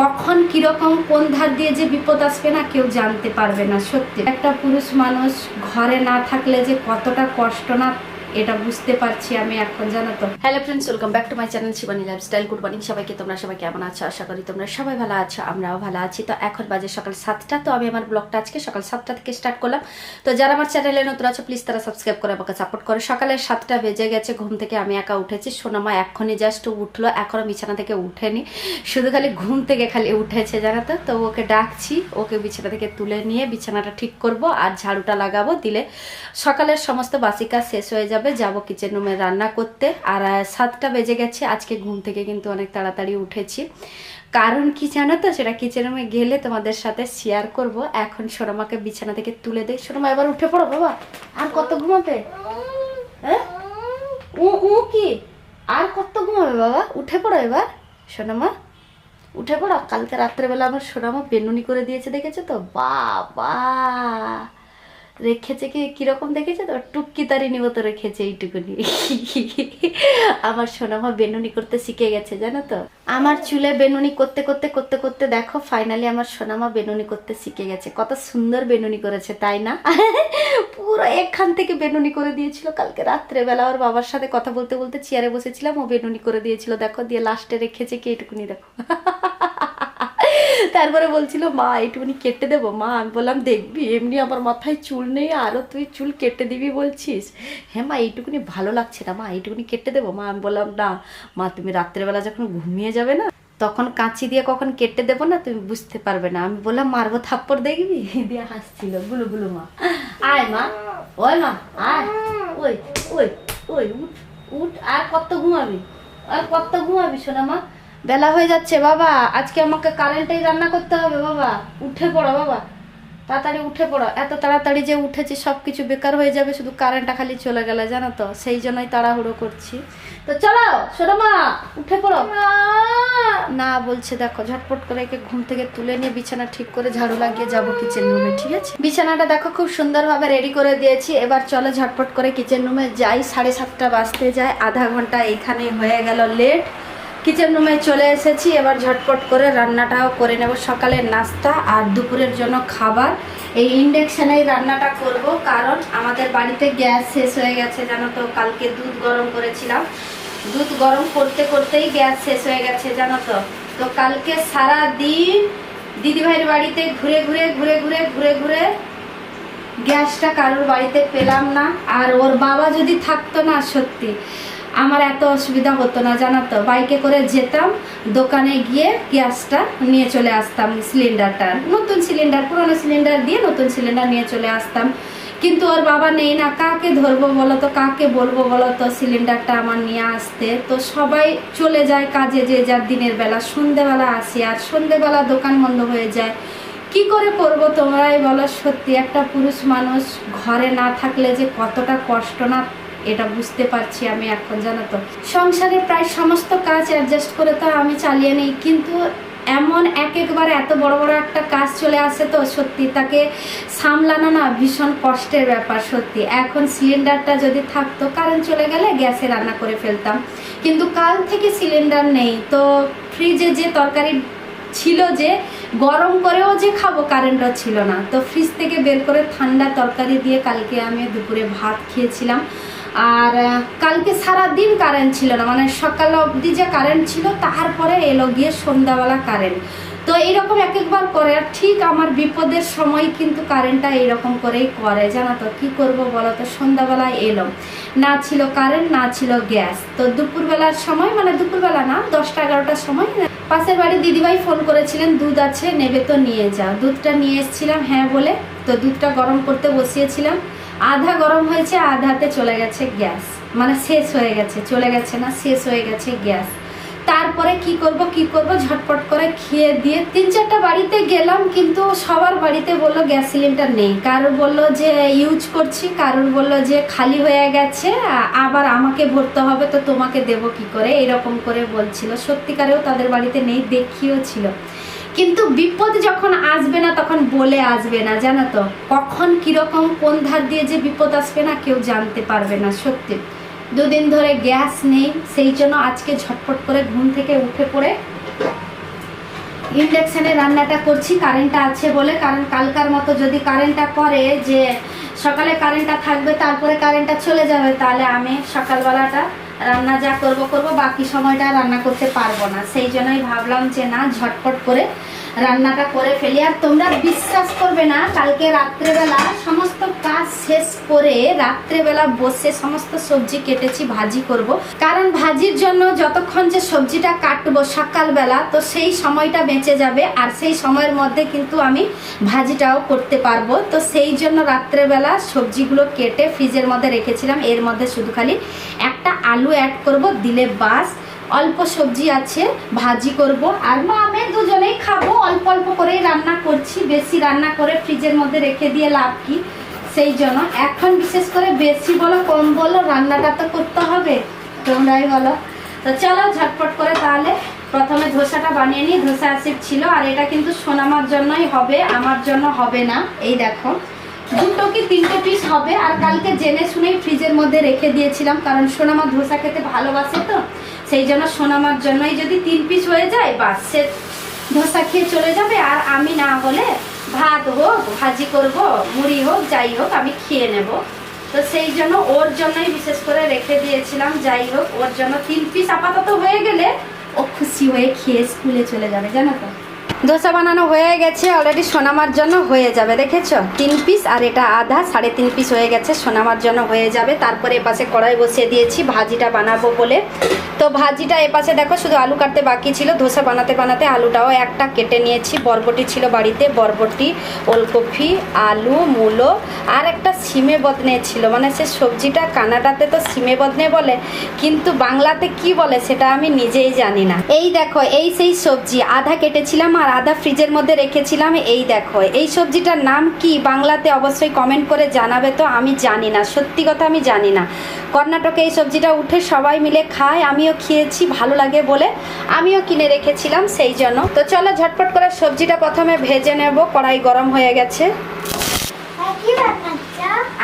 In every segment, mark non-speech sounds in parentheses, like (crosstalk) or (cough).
কখন কীরকম, কোন ধার দিয়ে যে বিপদ আসবে না, কেউ জানতে পারবে না, সত্যি। একটা পুরুষ মানুষ ঘরে না থাকলে যে কতটা কষ্ট না এটা বুঝতে পারছি আমি এখন, জানো তো। Hello friends welcome back to my channel Shivani lifestyle good morning সবাইকে, তোমরা সবাই কেমন আছো? আশা করি তোমরা সবাই ভালো আছো, আমরাও ভালো আছি। তো এখন বাজে সকাল সাতটা, তো আমি আমার ব্লগটা আজকে সকাল সাতটা থেকে স্টার্ট করলাম। তো যারা আমার চ্যানেলে নতুন আছো প্লিজ তারা সাবস্ক্রাইব করে আমাকে সাপোর্ট করে। সকালে সাতটা বেজে গেছে, ঘুম থেকে আমি একা উঠেছি। সোনামা এখনই জাস্ট উঠল, এখনও বিছানা থেকে উঠেনি। শুধু খালি ঘুম থেকে খালি উঠেছে, জানো তো। তো ওকে ডাকছি, ওকে বিছানা থেকে তুলে নিয়ে বিছানাটা ঠিক করব আর ঝাড়ুটা লাগাবো, দিলে সকালের সমস্ত বাসি কাজ শেষ হয়ে যাবে। যাব কিচেন রুমে রান্না করতে। আর সাতটা বেজে গেছে, আজকে ঘুম থেকে কিন্তু অনেক তাড়াতাড়ি উঠেছি। কারণ কি জানো তো, সেটা কিচেন রুমে গেলে তোমাদের সাথে শেয়ার করব। এখন সোনামাকে বিছানা থেকে তুলে দেয় সোনামা, এবার উঠে পড়ো বাবা। আর কত ঘুমাবে? হ্যাঁ? উ উ কি? আর কত ঘুমাবে বাবা? উঠে পড়ো এবার, সোনামা। উঠে পড়ো। কালকে রাত্রেবেলা আমার সোনামা বেনুনি করে দিয়েছে, দেখেছ তো? বাবা! রেখেছে কি? কীরকম দেখেছে তো? টুকি তারি মতো রেখেছে এইটুকুনি। আমার সোনামা বেনুনি করতে শিখে গেছে, জানো তো? আমার চুলে বেনুনি করতে করতে করতে করতে দেখো ফাইনালি আমার সোনামা বেনুনি করতে শিখে গেছে। কত সুন্দর বেনুনি করেছে, তাই না? পুরো এখান থেকে বেনুনি করে দিয়েছিল। কালকে রাত্রেবেলা ওর বাবার সাথে কথা বলতে বলতে চেয়ারে বসেছিলাম, ও বেনুনি করে দিয়েছিল। দেখো, দিয়ে লাস্টে রেখেছে কি? এইটুকুনি দেখো। তারপরে বলছিল, মা এইটুকুনি কেটে দেবো, মা। আমি বললাম, দেখবি, এমনি আমার মাথায় চুল নেই আরও তুই চুল কেটে দিবি বলছিস? হ্যাঁ মা এইটুকুনি ভালো লাগছে না, মা এইটুকুনি কেটে দেবো। মা, আমি বললাম, না, মা, তুমি রাত্রেবেলা যখন ঘুমিয়ে যাবে না, তখন কাঁচি দিয়ে কখন কেটে দেবো না, তুমি বুঝতে পারবে না। আমি বললাম মারবো থাপ্পড় দেখবি? (laughs) দিয়ে হাসছিল, গুলু গুলু, মা। আয়, মা। ওই, মা, আয়। ওই ওই ওই, উঠ উঠ, আর কত ঘুমাবি? আর কত ঘুমাবি শোনা মা? বেলা হয়ে যাচ্ছে বাবা। আজকে আমাকে কারেন্টেই রান্না করতে হবে বাবা। উঠে পড়ো বাবা। তাড়াতাড়ি উঠে পড়ো। এত তাড়াতাড়ি যে উঠেছি সব কিছু বেকার হয়ে যাবে শুধু কারেন্টটা খালি চলে গেলে জানো তো। সেই জন্যই তাড়াহুড়ো করছি। তো চলো শোনো মা উঠে পড়ো। না বলছে দেখো ঝটপট করে একে ঘুম থেকে তুলে নিয়ে বিছানা ঠিক করে ঝাড়ু লাগিয়ে যাব কিচেন রুমে ঠিক আছে? বিছানাটা দেখো খুব সুন্দরভাবে রেডি করে দিয়েছি। এবার চলো ঝটপট করে কিচেন রুমে যাই। সাড়ে সাতটা বাজতে যায় আধা ঘণ্টা এইখানে হয়ে গেল লেট কিচেন রুমে চলে এসেছি। এবার ঝটপট করে রান্নাটাও করে নেব। সকালের নাস্তা আর দুপুরের জন্য খাবার। এই ইন্ডাকশানেই রান্নাটা করব, কারণ আমাদের বাড়িতে গ্যাস শেষ হয়ে গেছে, জানো তো, কালকে দুধ গরম করেছিলাম। দুধ গরম করতে করতেই গ্যাস শেষ হয়ে গেছে, জানো তো। তো কালকে সারা দিন দিদিভাইয়ের বাড়িতে ঘুরে ঘুরে ঘুরে ঘুরে ঘুরে ঘুরে গ্যাসটা কারোর বাড়িতে পেলাম না। আর ওর বাবা যদি থাকতো না সত্যি আমার এত অসুবিধা হতো না, জানো তো? বাইকে করে যেতাম, দোকানে গিয়ে গ্যাসটা নিয়ে চলে আসতাম সিলিন্ডারটা নতুন সিলিন্ডার, পুরনো সিলিন্ডার দিয়ে নতুন সিলিন্ডার নিয়ে চলে আসতাম। কিন্তু ওর বাবা নেই না, কাকে ধরবো বলো তো? কাকে বলব বলো তো? সিলিন্ডারটা আমার নিয়ে আসতে। তো সবাই চলে যায় কাজে যে যার দিনের বেলা। সন্ধেবেলা আসি, আর সন্ধেবেলা দোকান বন্ধ হয়ে যায়। কি করে করব তোমরাই বলো? সত্যি একটা পুরুষ মানুষ ঘরে না থাকলে যে কতটা কষ্ট না এটা বুঝতে পারছি আমি এখন, জানো তো। সংসারে প্রায় সমস্ত কাজ অ্যাডজাস্ট করে তো আমি চালিয়ে নিই, কিন্তু এমন এক একবার এত বড় বড় একটা কাজ চলে আসে তো, সত্যি তাকে সামলানো না ভীষণ কষ্টের ব্যাপার, সত্যি। এখন সিলিন্ডারটা যদি থাকতো কারেন্ট চলে গেলে গ্যাসে রান্না করে ফেলতাম। কিন্তু কাল থেকে সিলিন্ডার নেই, তো ফ্রিজে যে তরকারি ছিল যে, গরম করেও যে খাব কারেন্টও ছিল না। তো ফ্রিজ থেকে বের করে ঠান্ডা তরকারি দিয়ে কালকে আমি দুপুরে ভাত খেয়েছিলাম। আর কালকে সারা দিন কারেন্ট ছিল না। মানে সকাল অবধি যে কারেন্ট ছিল, তারপরে এলো গিয়ে সন্ধ্যাবেলা কারেন্ট তো এইরকম এক একবার করে, আর ঠিক আমার বিপদের সময় কিন্তু কারেন্টটা এইরকম করেই করে। জানো তো, কী করব বলো তো? সন্ধ্যাবেলায় এলো। না ছিল কারেন্ট না ছিল গ্যাস তো দুপুরবেলার সময় মানে দুপুরবেলা না, দশটা, এগারোটার সময়, পাশের বাড়ি দিদিভাই ফোন করেছিলেন, দুধ আছে, নেবে তো নিয়ে যাও। দুধটা নিয়ে এসেছিলাম হ্যাঁ বলে। তো দুধটা গরম করতে বসিয়েছিলাম। আধা গরম হয়েছে, আধাতে চলে গেছে গ্যাস। মানে শেষ হয়ে গেছে, চলে গেছে না, শেষ হয়ে গেছে গ্যাস। তারপরে কি করব কি করব? ঝটপট করে খেয়ে দিয়ে তিন চারটা বাড়িতে গেলাম, কিন্তু সবার বাড়িতে বলল গ্যাস সিলিন্ডার নেই। কারোর বলল যে ইউজ করছি, কারোর বলল যে খালি হয়ে গেছে, আবার আমাকে ভরতে হবে, তো তোমাকে দেবো কি করে? এরকম করে বলছিল। সত্যিকারেও তাদের বাড়িতে নেই দেখিও ছিল। কিন্তু বিপদ যখন আসবে না, তখন বলে আসবে না, জানো তো? কখন কীরকম কোন ধার দিয়ে যে বিপদ আসবে না, কেউ জানতে পারবে না, সত্যি। দুদিন ধরে গ্যাস নেই, সেই জন্য আজকে ঝটপট করে ঘুম থেকে উঠে পড়ে ইন্ডাকশানে রান্নাটা করছি, কারেন্টটা আছে বলে, কারণ কালকার মতো যদি কারেন্টটা করে যে সকালে কারেন্টটা থাকবে, তারপরে কারেন্টটা চলে যাবে, তাহলে আমি সকালবেলাটা রান্না যা করব করব বাকি সময়টা রান্না করতে পারব না। সেই জন্যই ভাবলাম যে না, ঝটপট করে রান্নাটা করে ফেলি। আর তোমরা বিশ্বাস করবে না, কালকে রাত্রেবেলা সমস্ত কাজ শেষ করে রাত্রেবেলা বসে সমস্ত সবজি কেটেছি, ভাজি করব। কারণ ভাজির জন্য যতক্ষণ যে সবজিটা কাটবো সকালবেলা, তো সেই সময়টা বেঁচে যাবে। আর সেই সময়ের মধ্যে কিন্তু আমি ভাজিটাও করতে পারব। তো সেই জন্য রাত্রেবেলা সবজিগুলো কেটে ফ্রিজের মধ্যে রেখেছিলাম। এর মধ্যে শুধু খালি একটা আলু অ্যাড করব, দিলে বাস। অল্প সবজি আছে, ভাজি করব। আর মা, আমি দুজনেই খাব। অল্প অল্প করেই রান্না করছি। বেশি রান্না করে ফ্রিজের মধ্যে রেখে দিয়ে লাভ কি? সেই জন্য এখন বিশেষ করে বেশি বলো, কম বলো, রান্নাটা তো করতে হবে। তোমরাই বলো। তো চলো, ঝটপট করে তাহলে প্রথমে ধোসাটা বানিয়ে নিই। ধোসা অ্যাসিড ছিল, আর এটা কিন্তু সোনামার জন্যই হবে, আমার জন্য হবে না। এই দেখো, দুটো কি তিনটে পিস হবে? আর কালকে জেনে শুনেই ফ্রিজের মধ্যে রেখে দিয়েছিলাম, কারণ সোনামা ধোসা খেতে ভালোবাসে তো। সেই জন্য সোনামার জন্যই যদি তিন পিস হয়ে যায় বা সে ধোসা খেয়ে চলে যাবে। আর আমি না হলে ভাত হোক, ভাজি করব, মুড়ি হোক, যাই হোক, আমি খেয়ে নেব। তো সেই জন্য ওর জন্যই বিশেষ করে রেখে দিয়েছিলাম, যাই হোক, ওর জন্য তিন পিস আপাতত হয়ে গেলে ও খুশি হয়ে খেয়ে স্কুলে চলে যাবে, জানো তো। ধোসা বানানো হয়ে গেছে অলরেডি সোনামার জন্য হয়ে যাবে, দেখেছ? তিন পিস আর এটা আধা, সাড়ে তিন পিস হয়ে গেছে, সোনামার জন্য হয়ে যাবে। তারপরে এপাশে কড়াই বসিয়ে দিয়েছি, ভাজিটা বানাবো বলে। তো ভাজিটা এপাশে দেখো, শুধু আলু কাটতে বাকি ছিল ধোসা বানাতে বানাতে আলুটাও একটা কেটে নিয়েছি। বরবটি ছিল বাড়িতে, বরবটি, ওলকপি, আলু, মূলো, আর একটা সিমে বদনে ছিল। মানে সে সবজিটা কানাডাতে তো সিমে বদনে বলে, কিন্তু বাংলাতে কি বলে সেটা আমি নিজেই জানি না। এই দেখো, এই সেই সবজি, আধা কেটেছিলাম আর আধা ফ্রিজের মধ্যে রেখেছিলাম। এই দেখো এই সবজিটার নাম কি? বাংলাতে অবশ্যই কমেন্ট করে জানাবে তো আমি জানি না। সত্যি কথা আমি জানি না। কর্ণাটকে এই সবজিটা উঠে সবাই মিলে খায় আমিও খেয়েছি ভালো লাগে বলে আমিও কিনে রেখেছিলাম সেই জন্য। তো চলো ঝটপট করে সবজিটা প্রথমে ভেজে নেব কড়াই গরম হয়ে গেছে।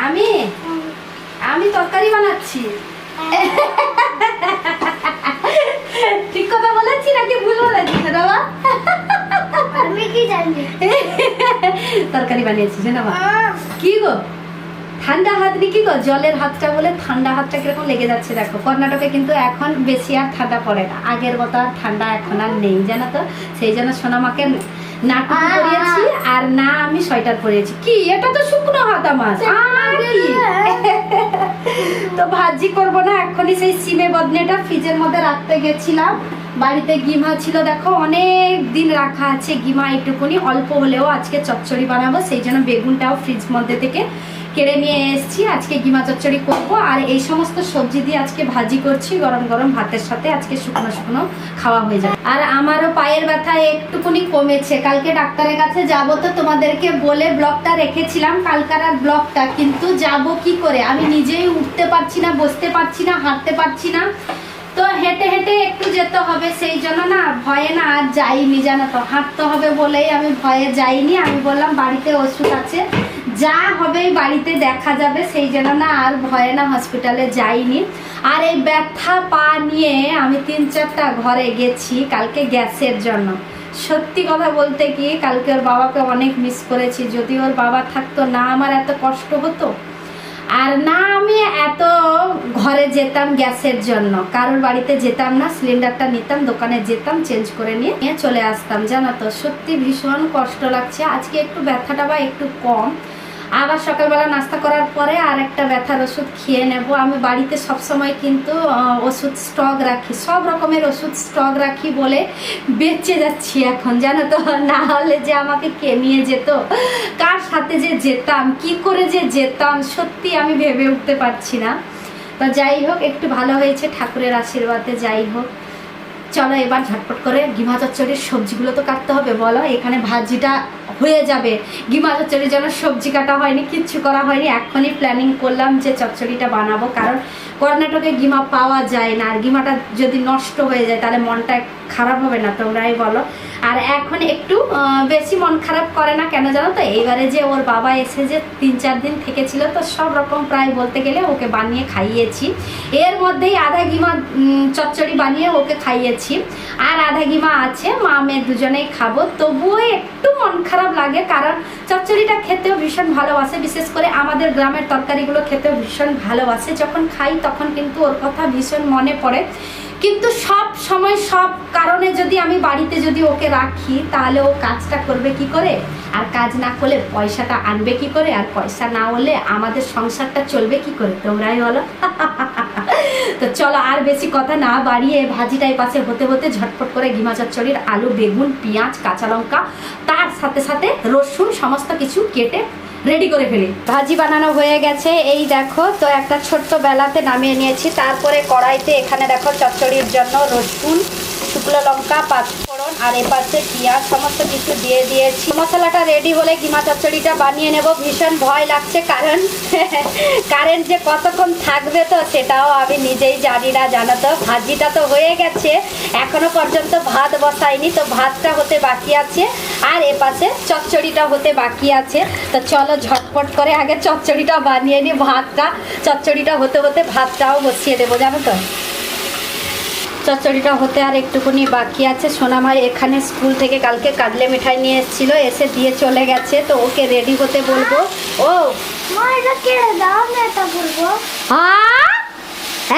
আমি? আমি তরকারি বানাচ্ছি। ঠিক কথা বলেছি নাকি ভুল বলেছি? বাবা আমি কি জানি তরকারি বানিয়েছি না বাবা। কি গো? ঠান্ডা হাত নি কি গো? জলের হাতটা বলে ঠান্ডা হাতটা কীরকম লেগে যাচ্ছে দেখো। কর্ণাটকে কিন্তু এখন বেশি আর ঠান্ডা পড়ে না। আগের মতো আর ঠান্ডা এখন আর নেই জানো তো? সেই জন্য সোনামাকে না পরিয়েছি আর না আমি সোয়েটার পরিয়েছি। কি? এটা তো শুকনো হাত (laughs) তো ভাজি করব না এখনই সেই সিমে বদনেটা ফ্রিজের মধ্যে রাখতে গেছিলাম। বাড়িতে গিমা ছিল, দেখো অনেক দিন রাখা আছে গিমা এইটুকুনি অল্প হলেও আজকে চচ্চড়ি বানাবো, সেই জন্য বেগুনটাও ফ্রিজ মধ্যে থেকে কেড়ে নিয়ে এসেছি। আজকে গিমা চচ্চড়ি করব, আর এই সমস্ত সবজি দিয়ে আজকে ভাজি করছি, গরম গরম ভাতের সাথে আজকে শুকনো শুকনো খাওয়া হয়ে যাবে। আর আমারও পায়ের ব্যথা একটুকুনি কমেছে, কালকে ডাক্তারের কাছে যাব তো তোমাদেরকে বলে ব্লগটা রেখেছিলাম, কালকার আর ব্লগটা, কিন্তু যাব কি করে? আমি নিজেই উঠতে পারছি না, বসতে পারছি না, হাঁটতে পারছি না। তো হেঁটে হেঁটে একটু যেতে হবে, সেই জন্য না ভয়ে না আর যাইনি জানো তো। হাঁটতে হবে বলেই আমি ভয়ে যাইনি। আমি বললাম, বাড়িতে ওষুধ আছে। যা হবে বাড়িতে দেখা যাবে। সেই জন্য না আর ভয়ে না হসপিটালে যাইনি। আর এই ব্যথা পা নিয়ে আমি তিন চারটা ঘরে গেছি কালকে গ্যাসের জন্য। সত্যি কথা বলতে কি, কালকে ওর বাবাকে অনেক মিস করেছি। যদি ওর বাবা থাকতো না, আমার এত কষ্ট হতো। আর না, আমি এত ঘরে যেতাম গ্যাসের জন্য। কারোর বাড়িতে যেতাম না, সিলিন্ডারটা নিতাম, দোকানে যেতাম, চেঞ্জ করে নিয়ে নিয়ে চলে আসতাম। জানো তো, সত্যি ভীষণ কষ্ট লাগছে। আজকে একটু ব্যথাটা বা একটু কম। আবার সকালবেলা নাস্তা করার পরে আর একটা ব্যথার ওষুধ খেয়ে নেব। আমি বাড়িতে সবসময় কিন্তু ওষুধ স্টক রাখি। সব রকমের ওষুধ স্টক রাখি বলে বেঁচে যাচ্ছি এখন, জানো তো? না হলে যে আমাকে কে নিয়ে যেত? কার সাথে যে যেতাম? কি করে যে যেতাম? সত্যি আমি ভেবে উঠতে পারছি না। তো যাই হোক, একটু ভালো হয়েছে ঠাকুরের আশীর্বাদে, যাই হোক। চলো এবার ঝটপট করে গিমা চচ্চড়ির সবজিগুলো তো কাটতে হবে, বলো। এখানে ভাজিটা হয়ে যাবে। গিমা চচ্চড়ির জন্য সবজি কাটা হয়নি, কিচ্ছু করা হয়নি। এখনই প্ল্যানিং করলাম যে চচ্চড়িটা বানাবো, কারণ কর্ণাটকে গিমা পাওয়া যায় না। আর গিমাটা যদি নষ্ট হয়ে যায়, তাহলে মনটা খারাপ হবে না তোমরাই বলো। আর এখন একটু বেশি মন খারাপ করে না কেন জানো তো? এইবারে যে ওর বাবা এসে যে তিন চার দিন থেকেছিল তো, সব রকম প্রায় বলতে গেলে ওকে বানিয়ে খাইয়েছি। এর মধ্যেই আধা গিমা চচ্চড়ি বানিয়ে ওকে খাইয়েছি। আর আধা গিমা আছে মা মেয়ে দুজনেই খাব। তবুও একটু মন খারাপ লাগে, কারণ চচ্চড়িটা খেতেও ভীষণ ভালোবাসে, বিশেষ করে আমাদের গ্রামের তরকারিগুলো খেতেও ভীষণ ভালোবাসে। যখন খাই তখন কিন্তু ওর কথা ভীষণ মনে পড়ে। কিন্তু সব সময় সব কারণে যদি আমি বাড়িতে যদি ওকে রাখি, তাহলে ও কাজটা করবে কি করে? আর কাজ না করলে পয়সাটা আনবে কি করে? আর পয়সা না হলে আমাদের সংসারটা চলবে কি করে? তোমরাই বলো। তো চলো, আর বেশি কথা না বাড়িয়ে ভাজিটা এই পাশে হতে হতে ঝটপট করে ঘিমা চচ্চড়ির আলু, বেগুন, পেঁয়াজ, কাঁচা লঙ্কা সাথে সাথে রসুন সমস্ত কিছু কেটে রেডি করে ফেলি। ভাজি বানানো হয়ে গেছে, এই দেখো, তো একটা ছোট্ট বেলাতে নামিয়ে নিয়েছি। তারপরে কড়াইতে এখানে দেখো চচ্চড়ির জন্য রসুন, শুকনো লঙ্কা পাঁচফোড়ন আর এপাশে পেঁয়াজ, সমস্ত কিছু দিয়ে দিয়েছি। মশলাটা রেডি হলে কিমা চচ্চড়িটা বানিয়ে নেব। ভীষণ ভয় লাগছে, কারণ (laughs) কারেন্ট যে কতক্ষণ থাকবে তো সেটাও আমি নিজেই জানি না, জানো তো। ভাজিটা তো হয়ে গেছে, এখনও পর্যন্ত ভাত বসাইনি, তো ভাতটা হতে বাকি আছে, আর এপাশে চচ্চড়িটা হতে বাকি আছে। তো চলো ঝটপট করে আগে চচ্চড়িটা বানিয়ে নিই ভাতটা। চচ্চড়িটা হতে হতে ভাতটাও বসিয়ে দেবো, জানো তো। চচ্চড়িটা হতে আর একটুকুনি বাকি আছে। সোনামাই এখানে স্কুল থেকে কালকে কাটলে মিঠাই নিয়ে এসেছিল এসে দিয়ে চলে গেছে তো ওকে রেডি হতে বলব। ও! হ্যাঁ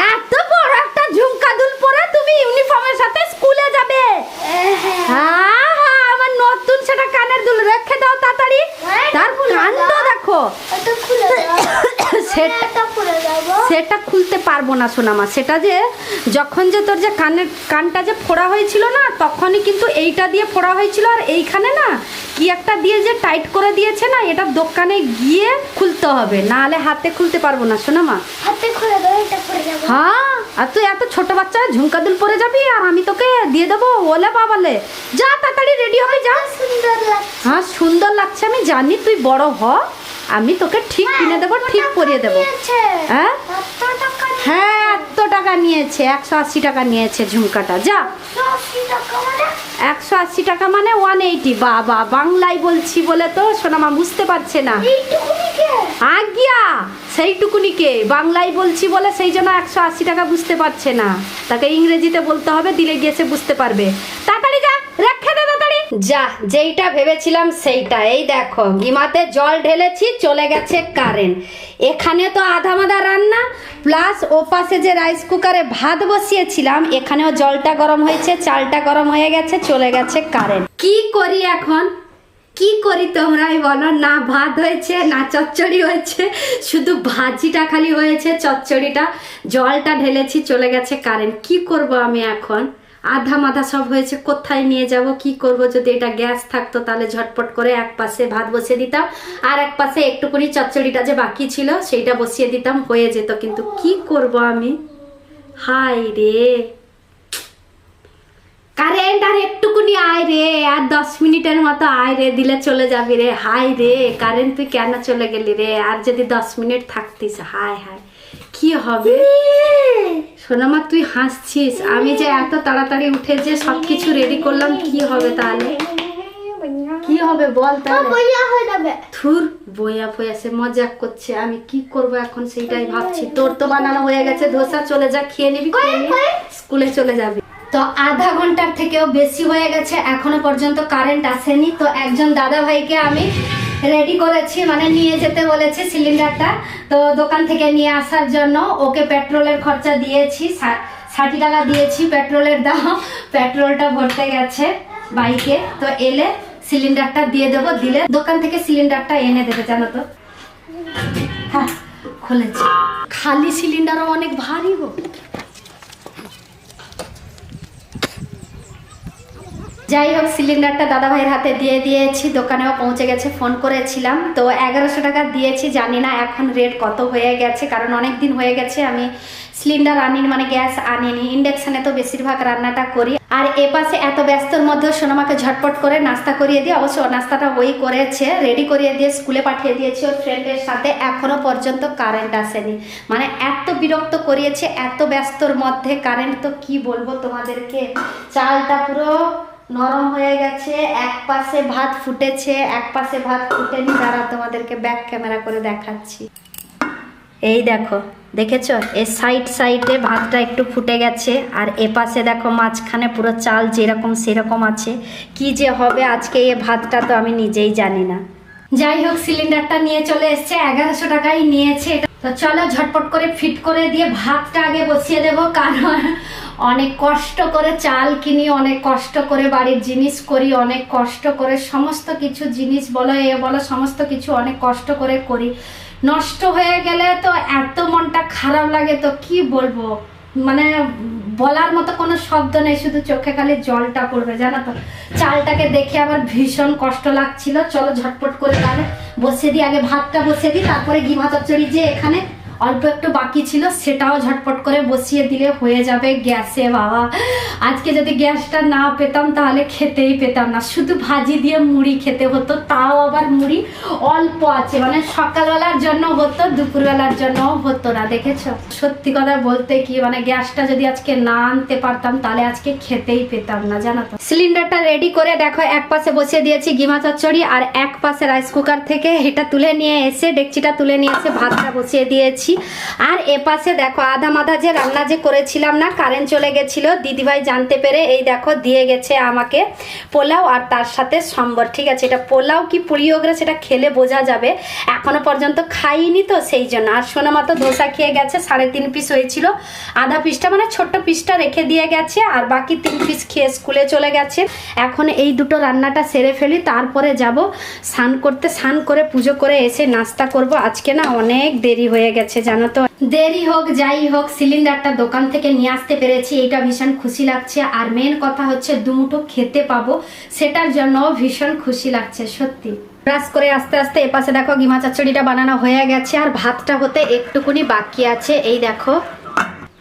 এত বড় একটা ঝুমকা দুল পরে তুমি ইউনিফর্মের সাথে স্কুলে যাবে? হ্যাঁ হ্যাঁ। নতুন সেটা কানের দুল রেখে দাও তাড়াতাড়ি। তার কান তো দেখো। দাও। সেটা খুলতে পারব না সোনামা। সেটা যে যখন যে তোর যে কানের কানটা যে ফোড়া হয়েছিল না তখনই কিন্তু এইটা দিয়ে ফোড়া হয়েছিল আর এইখানে না কি একটা দিয়ে যে টাইট করে দিয়েছে না এটা দোকানে গিয়ে খুলতে হবে। না হলে হাতে খুলতে পারব না সোনামা হাতে খুলে দাও এটা যাবে। হ্যাঁ আর তুই এত ছোট বাচ্চা ঝুমকা দুল পরে যাবি আর আমি তোকে দিয়ে দেবো ওলে বাবালে। যা তাড়াতাড়ি রেডি হবে যা। সুন্দর লাগছে। হ্যাঁ সুন্দর লাগছে আমি জানি তুই বড় হ। আমি তোকে ঠিক কিনে দেবো ঠিক পরিয়ে দেবো। হ্যাঁ? হ্যাঁ এত টাকা নিয়েছে একশো আশি টাকা নিয়েছে ঝুমকাটা। যা। মানে? একশো আশি টাকা মানে ওয়ান এইটি বাবা বাংলায় বলছি বলে তো সোনামা বুঝতে পারছে না। আজ্ঞা সেইটুকুনিকে। বাংলায় বলছি বলে সেই জন্য একশো আশি টাকা বুঝতে পারছে না। তাকে ইংরেজিতে বলতে হবে দিলে গিয়ে সে বুঝতে পারবে। তাড়াতাড়ি যা, যেইটা ভেবেছিলাম সেইটা। এই দেখো, গিমাতে জল ঢেলেছি, চলে গেছে কারেন্ট এখানে তো আধা মাদা রান্না প্লাস ওপাশে যে রাইস কুকারে ভাত বসিয়েছিলাম, এখানেও জলটা গরম হয়েছে, চালটা গরম হয়ে গেছে, চলে গেছে কারেন্ট কি করি এখন? কি করি তোমরাই বলো? না ভাত হয়েছে, না চচ্চড়ি হয়েছে, শুধু ভাজিটা খালি হয়েছে, চচ্চড়িটা, জলটা ঢেলেছি, চলে গেছে কারেন্ট কি করব আমি এখন? আধা মাধা সব হয়েছে, কোথায় নিয়ে যাব, কি করব, যদি এটা গ্যাস থাকতো তাহলে ঝটপট করে এক পাশে ভাত বসিয়ে দিতাম, আর এক পাশে একটুকুনি চচ্চড়িটা যে বাকি ছিল সেইটা বসিয়ে দিতাম, হয়ে যেত। কিন্তু কি করব আমি? হাই রে। কারেন্ট আর একটুকুনি আয় রে, আর দশ মিনিটের মতো আয় রে, দিলে চলে যাবি রে। হাই রে, কারেন্ট তুই কেন চলে গেলি রে? আর যদি দশ মিনিট থাকতিস হাই হাই কি হবে? সোনামা তুই হাসছিস। আমি যে এত তাড়াতাড়ি উঠে যে সব কিছু রেডি করলাম কি হবে তাহলে? কি হবে বল তাহলে। থুর বইয়া ফইয়া সে মজাক করছে। আমি কি করব এখন সেইটাই ভাবছি। তোর তো বানানো হয়ে গেছে ধোসা চলে যা খেয়ে নিবি স্কুলে চলে যাবি। তো আধা ঘণ্টার থেকেও বেশি হয়ে গেছে এখনও পর্যন্ত কারেন্ট আসেনি। তো একজন দাদা ভাইকে আমি রেডি করেছি মানে নিয়ে যেতে বলেছি সিলিন্ডারটা তো দোকান থেকে নিয়ে আসার জন্য ওকে পেট্রোলের খরচা দিয়েছি ষাট টাকা দিয়েছি পেট্রোলের দাম। পেট্রোলটা ভরতে গেছে বাইকে। তো এলে সিলিন্ডারটা দিয়ে দেবো, দিলে দোকান থেকে সিলিন্ডারটা এনে দেবে, জানো তো। হ্যাঁ খুলেছি। খালি সিলিন্ডারও অনেক ভারী গো। যাই হোক সিলিন্ডারটা দাদা ভাইয়ের হাতে দিয়ে দিয়েছি দোকানেও পৌঁছে গেছে ফোন করেছিলাম। তো এগারোশো টাকা দিয়েছি, জানি না এখন রেট কত হয়ে গেছে, কারণ অনেক দিন হয়ে গেছে, আমি সিলিন্ডার আনিনি মানে গ্যাস আনিনি। ইন্ডাকশানে তো বেশিরভাগ রান্নাটা করি। আর এ পাশে এত ব্যস্তর মধ্যেও সোনামাকে ঝটপট করে নাস্তা করিয়ে দিয়ে, অবশ্য নাস্তাটা ওই করেছে রেডি করিয়ে দিয়ে স্কুলে পাঠিয়ে দিয়েছি ওর ফ্রেন্ডের সাথে এখনও পর্যন্ত কারেন্ট আসেনি। মানে এত বিরক্ত করিয়েছে, এত ব্যস্তর মধ্যে কারেন্ট তো কি বলব তোমাদেরকে? চালটা পুরো নরম হয়ে গেছে, এক পাশে ভাত ফুটেছে, এক পাশে ভাত ফুটেনি তারা তোমাদেরকে ব্যাক ক্যামেরা করে দেখাচ্ছি। এই দেখো, দেখেছ? এ সাইড সাইডে ভাতটা একটু ফুটে গেছে, আর এ পাশে দেখো মাঝখানে পুরো চাল যেরকম সেরকম আছে। কি যে হবে আজকে এ ভাতটা তো আমি নিজেই জানি না। যাই হোক সিলিন্ডারটা নিয়ে চলে এসছে, এগারোশো টাকাই নিয়েছে তো চলো ঝটপট করে ফিট করে দিয়ে ভাতটা আগে বসিয়ে দেবো, কারণ অনেক কষ্ট করে চাল কিনি, অনেক কষ্ট করে বাড়ির জিনিস করি, অনেক কষ্ট করে সমস্ত কিছু জিনিস বলো, এ বলো, সমস্ত কিছু অনেক কষ্ট করে করি। নষ্ট হয়ে গেলে তো এত মনটা খারাপ লাগে তো কি বলব? মানে বলার মতো কোনো শব্দ নেই, শুধু চোখে খালি জলটা পড়বে, জানো তো? চালটাকে দেখে আমার ভীষণ কষ্ট লাগছিল। চলো ঝটপট করে তাহলে বসিয়ে দিই, আগে ভাতটা বসিয়ে দিই, তারপরে ঘি, ভাত চড়ি যে এখানে অল্প একটু বাকি ছিল, সেটাও ঝটপট করে বসিয়ে দিলে হয়ে যাবে গ্যাসে, বাবা। আজকে যদি গ্যাসটা না পেতাম, তাহলে খেতেই পেতাম না। শুধু ভাজি দিয়ে মুড়ি খেতে হতো, তাও আবার মুড়ি অল্প আছে। মানে সকালবেলার জন্য হতো, দুপুরবেলার জন্য হতো না, দেখেছ? সত্যি কথা বলতে কি মানে গ্যাসটা যদি আজকে না আনতে পারতাম, তাহলে আজকে খেতেই পেতাম না, জানো তো। সিলিন্ডারটা রেডি করে দেখো, এক পাশে বসিয়ে দিয়েছি গিমা চচ্চড়ি আর এক পাশে রাইস কুকার থেকে এটা তুলে নিয়ে এসে, ডেকচিটা তুলে নিয়ে এসে ভাতটা বসিয়ে দিয়েছি। আর এ পাশে দেখো আধা মাধা যে রান্না যে করেছিলাম না, কারেন্ট চলে গেছিল। দিদিভাই জানতে পেরে এই দেখো, দিয়ে গেছে আমাকে পোলাও আর তার সাথে সম্বর, ঠিক আছে? এটা পোলাও কি পুলিওগরা সেটা খেলে বোঝা যাবে। এখনও পর্যন্ত খাইনি তো সেই জন্য। আর সোনামা তো ধোসা খেয়ে গেছে, সাড়ে তিন পিস হয়েছিল। আধা পিসটা মানে ছোট্ট পিসটা রেখে দিয়ে গেছে, আর বাকি তিন পিস খেয়ে স্কুলে চলে গেছে। এখন এই দুটো রান্নাটা সেরে ফেলি, তারপরে যাব স্নান করতে। স্নান করে পুজো করে এসে নাস্তা করব। আজকে না অনেক দেরি হয়ে গেছে। জানো তো? দেরি হোক, যাই হোক, সিলিন্ডারটা দোকান থেকে নিয়ে আসতে পেরেছি এটা ভীষণ খুশি লাগছে। আর মেন কথা হচ্ছে, দুমুঠো খেতে পাবো, সেটার জন্য ভীষণ খুশি লাগছে, সত্যি। করে আস্তে আস্তে এপাশে দেখো গিমা চচ্চড়িটা বানানো হয়ে গেছে, আর ভাতটা হতে একটুকুনি বাকি আছে, এই দেখো।